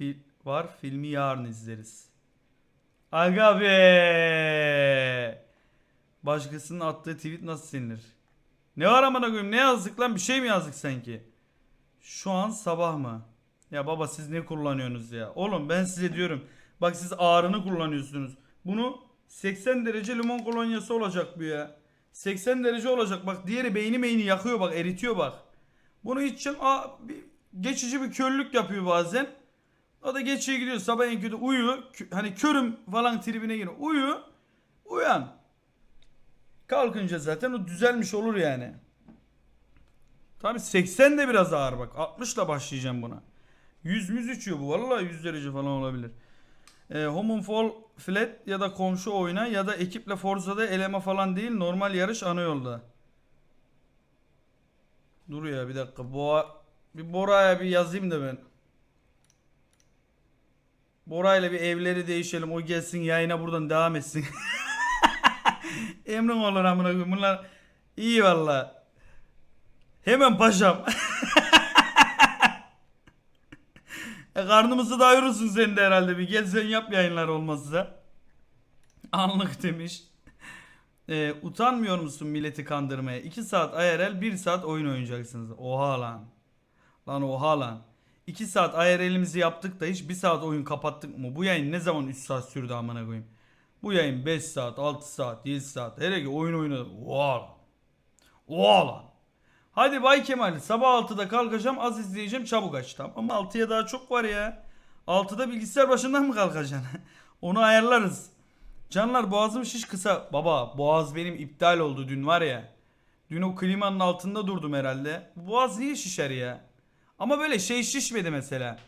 fil var. Filmi yarın izleriz. Aga be. Başkasının attığı tweet nasıl silinir? Ne var amına koyayım? Ne yazdık lan? Bir şey mi yazdık sanki? Şu an sabah mı? Ya baba siz ne kullanıyorsunuz ya? Oğlum ben size diyorum. Bak siz ağrını kullanıyorsunuz. Bunu 80 derece limon kolonyası olacak bu ya. 80 derece olacak. Bak diğeri beyni beyni yakıyor bak eritiyor bak. Bunu içeceğim. Aa, bir, geçici bir körlük yapıyor bazen. O da geçiyor gidiyor. Sabah en kötü uyu. Hani körüm falan tribine giriyor. Uyu. Uyan. Kalkınca zaten o düzelmiş olur yani. Tabi 80 de biraz ağır bak. 60 ile başlayacağım buna. 100 müz içiyor bu. Vallahi 100 derece falan olabilir. E, Home Fall Flat ya da komşu oyna ya da ekiple Forza'da eleme falan değil. Normal yarış ana yolda. Dur ya bir dakika. Boğa, bir Bora'ya bir yazayım da ben. Bora'yla bir evleri değişelim. O gelsin yayına buradan devam etsin. Emrin olur amına koyayım. Bunlar iyi valla. Hemen paşam. e karnımızı doyurursun sen de herhalde bir. Gel sen yap yayınlar olmazsa. Anlık demiş. E, utanmıyor musun milleti kandırmaya? 2 saat IRL 1 saat oyun oynayacaksınız. Oha lan. Lan oha lan. 2 saat IRL'imizi yaptık da hiç 1 saat oyun kapattık mı? Bu yayın ne zaman 3 saat sürdü amına koyayım? Bu yayın 5 saat, 6 saat, 7 saat. Hele ki oyun oynadı. Oha lan. Oha lan. Hadi Bay Kemal sabah 6'da kalkacağım az izleyeceğim çabuk aç tamam. Ama 6'ya daha çok var ya. 6'da bilgisayar başından mı kalkacaksın? Onu ayarlarız. Canlar boğazım şiş kısa. Baba boğaz benim iptal oldu dün var ya. Dün o klimanın altında durdum herhalde. Boğaz niye şişer ya? Ama böyle şey şişmedi mesela.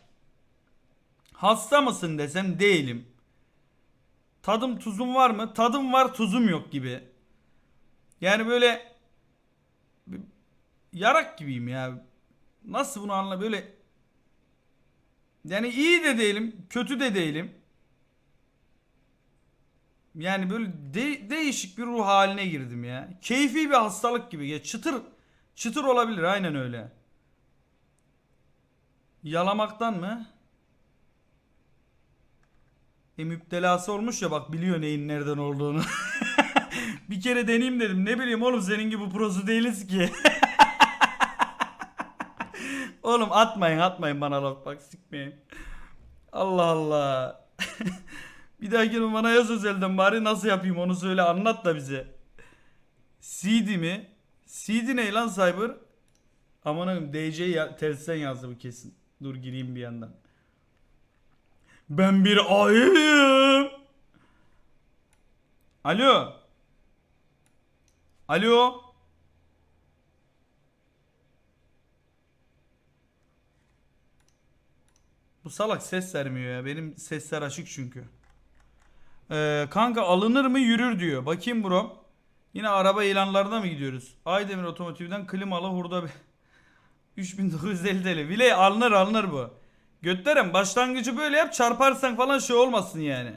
Hasta mısın desem değilim. Tadım tuzum var mı? Tadım var tuzum yok gibi. Yani böyle yarak gibiyim ya. Nasıl bunu anla böyle yani iyi de değilim, kötü de değilim. Yani böyle de- değişik bir ruh haline girdim ya. Keyfi bir hastalık gibi. Ya çıtır çıtır olabilir aynen öyle. Yalamaktan mı? E müptelası olmuş ya bak biliyor neyin nereden olduğunu. bir kere deneyeyim dedim. Ne bileyim oğlum senin gibi prosu değiliz ki. oğlum atmayın atmayın bana laf bak sikmeyin. Allah Allah. bir dahaki bana yaz özelden bari nasıl yapayım onu söyle anlat da bize. CD mi? CD ne lan Cyber? Aman akım DC ya, tersten yazdı bu kesin. Dur gireyim bir yandan. Ben bir ayıyım. Alo. Alo. Bu salak ses vermiyor ya. Benim sesler açık çünkü. Ee, kanka alınır mı yürür diyor. Bakayım bro. Yine araba ilanlarına mı gidiyoruz? Aydemir Otomotiv'den klimalı hurda bir 3950 TL. Bile alınır alınır bu. Götlerim başlangıcı böyle yap çarparsan falan şey olmasın yani.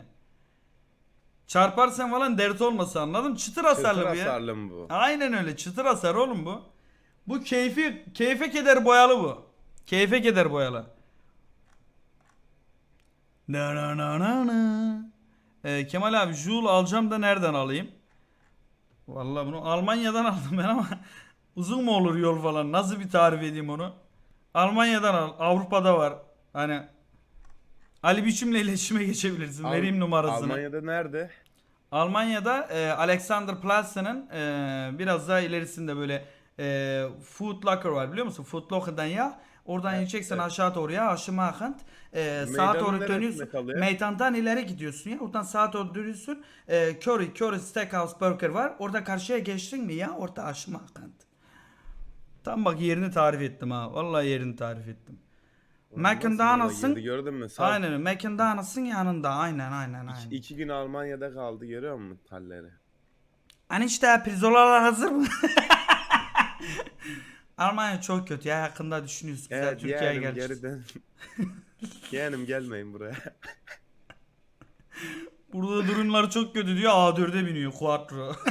Çarparsan falan dert olmasın anladın mı? Çıtır hasarlı Çıtır bu ya. hasarlı mı bu? Aynen öyle çıtır hasar oğlum bu. Bu keyfi keyfe keder boyalı bu. Keyfe keder boyalı. Na na na na na. Ee, Kemal abi Joule alacağım da nereden alayım? Vallahi bunu Almanya'dan aldım ben ama uzun mu olur yol falan? Nasıl bir tarif edeyim onu? Almanya'dan al. Avrupa'da var. Hani Ali Biçim'le iletişime geçebilirsin. Al- Vereyim numarasını. Almanya'da nerede? Almanya'da e, Alexanderplatz'ın e, biraz daha ilerisinde böyle e, Food Locker var biliyor musun? Food Locker'dan ya. Oradan Evet, ineceksin evet. aşağı doğru ya aşağı mahant. E, sağa Meydanın doğru neresinde dönüyorsun. kalıyor? Meydandan ileri gidiyorsun ya. Oradan sağa doğru dönüyorsun. E, Curry, Curry Steakhouse Burger var. Orada karşıya geçtin mi ya? Orada aşağı mahant. Tam bak yerini tarif ettim ha. Vallahi yerini tarif ettim. McDonald's'ın girdi, Gördün mü? Sağ- Aynen. McDonald's'ın yanında. Aynen aynen aynen. İki, iki gün Almanya'da kaldı görüyor musun halleri? Hani işte pirzolalar hazır mı? Almanya çok kötü ya hakkında düşünüyoruz güzel Evet Türkiye'ye yeğenim geleceğiz. geri dön. yeğenim gelmeyin buraya. Burada durumlar çok kötü diyor A4'e biniyor Quattro.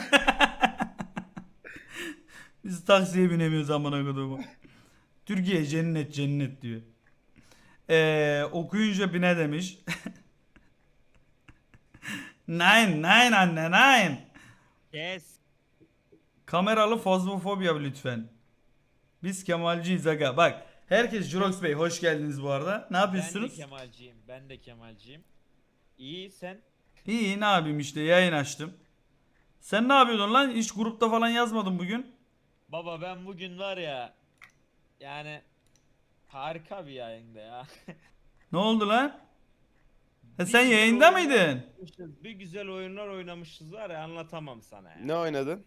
Biz taksiye binemiyoruz amına kodumu. Türkiye cennet cennet diyor. Ee, okuyunca bine demiş. nine, nine anne, nine. Kes. Kameralı fazmofobya lütfen. Biz Kemalciyiz aga. Bak herkes Jurox Bey hoş geldiniz bu arada. Ne Ben de yapıyorsunuz? Kemalciyim. Ben de Kemalciyim. İyi sen. İyi ne yapayım işte yayın açtım. Sen ne yapıyordun lan? Hiç grupta falan yazmadın bugün. Baba ben bugün var ya. Yani harika bir yayında ya. Ne oldu lan? Ha, Bir sen güzel yayında oyunlar mıydın? oynamışız, Bir güzel oyunlar oynamışız var ya anlatamam sana ya. Ne oynadın?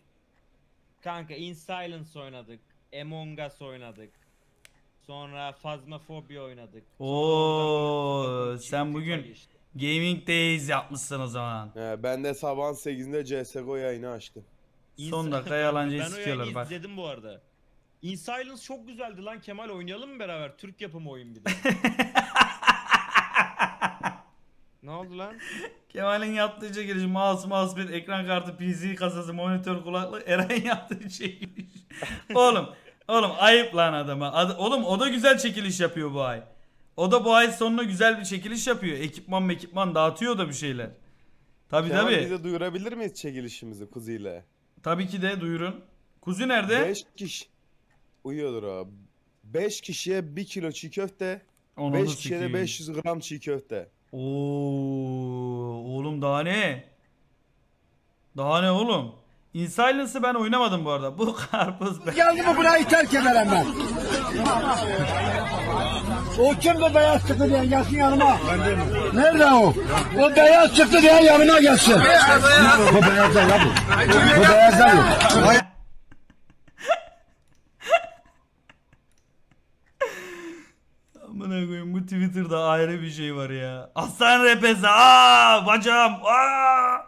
Kanka In Silence oynadık. Among Us oynadık. Sonra Phasmophobia oynadık. Oo, sen bugün geçtik. Gaming Days yapmışsın o zaman. He, ben de sabahın 8'inde CSGO yayını açtım. In Son dakika yalancıyı Ben sikiyorlar bak. izledim bu arada. In Silence çok güzeldi lan Kemal oynayalım mı beraber? Türk yapımı oyun bir de. ne oldu lan? Kemal'in yaptığı çekiliş mouse, mousepad, ekran kartı, PC kasası, monitör, kulaklık, Eren yaptığı çekiliş. oğlum, oğlum ayıp lan adama. Ad- oğlum o da güzel çekiliş yapıyor bu ay. O da bu ay sonuna güzel bir çekiliş yapıyor. Ekipman ekipman dağıtıyor da bir şeyler. Tabi Kemal tabi. bize duyurabilir miyiz çekilişimizi kuziyle? Tabii ki de duyurun. Kuzu nerede? 5 kişi. Uyuyordur o. 5 kişiye 1 kilo çiğ köfte, Onu 5 da kişiye de sikeyim. 500 gram çiğ köfte. Oo, oğlum daha ne? Daha ne oğlum? In Silence'ı ben oynamadım bu arada. Bu karpuz be. Geldi mi burayı terk ederim ben. O kim bu beyaz çıktı diye gelsin yanıma. Nerede o? O beyaz çıktı diye yanıma gelsin. Bu beyaz değil ya bu. Bu beyaz değil. Amına koyayım bu Twitter'da ayrı bir şey var ya. Aslan repesi aa bacağım aa.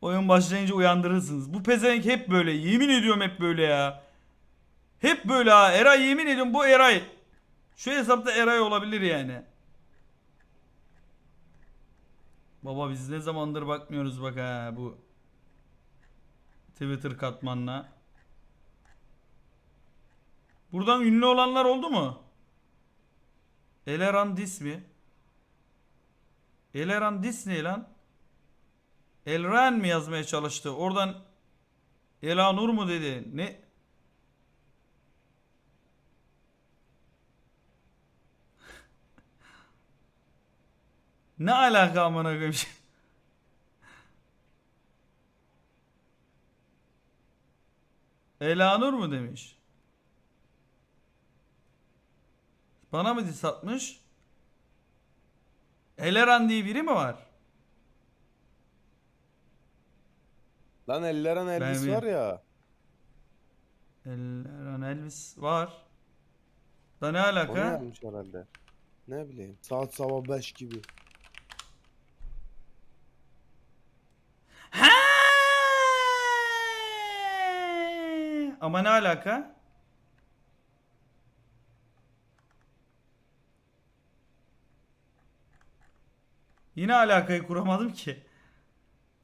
Oyun başlayınca uyandırırsınız. Bu pezevenk hep böyle. Yemin ediyorum hep böyle ya. Hep böyle ha. Eray yemin ediyorum bu Eray. Şu hesapta Eray olabilir yani. Baba biz ne zamandır bakmıyoruz bak ha bu Twitter katmanına. Buradan ünlü olanlar oldu mu? Eleran Dis mi? Eleran Dis ne lan? Elran mi yazmaya çalıştı? Oradan Elanur mu dedi? Ne? Ne alaka amına koyayım? Elanur mu demiş? Bana mı diss atmış? Eleran diye biri mi var? Lan Elleran Elvis Ben- var ya. Eleran Elvis var. Da ne Onu alaka? yapmış herhalde. Ne bileyim. Saat sabah 5 gibi. Ha! Ama ne alaka? Yine alakayı kuramadım ki.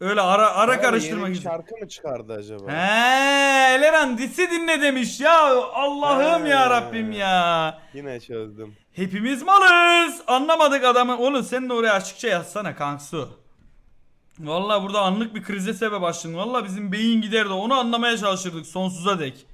Öyle ara ara Herhalde karıştırmak yeni için. şarkı mı çıkardı acaba? He, Eleran disi dinle demiş ya. Allah'ım He. ya Rabbim ya. Yine çözdüm. Hepimiz malız. Anlamadık adamı. Oğlum sen de oraya açıkça yazsana Kangsu. Valla burada anlık bir krize sebep açtın. Valla bizim beyin giderdi. Onu anlamaya çalışırdık sonsuza dek.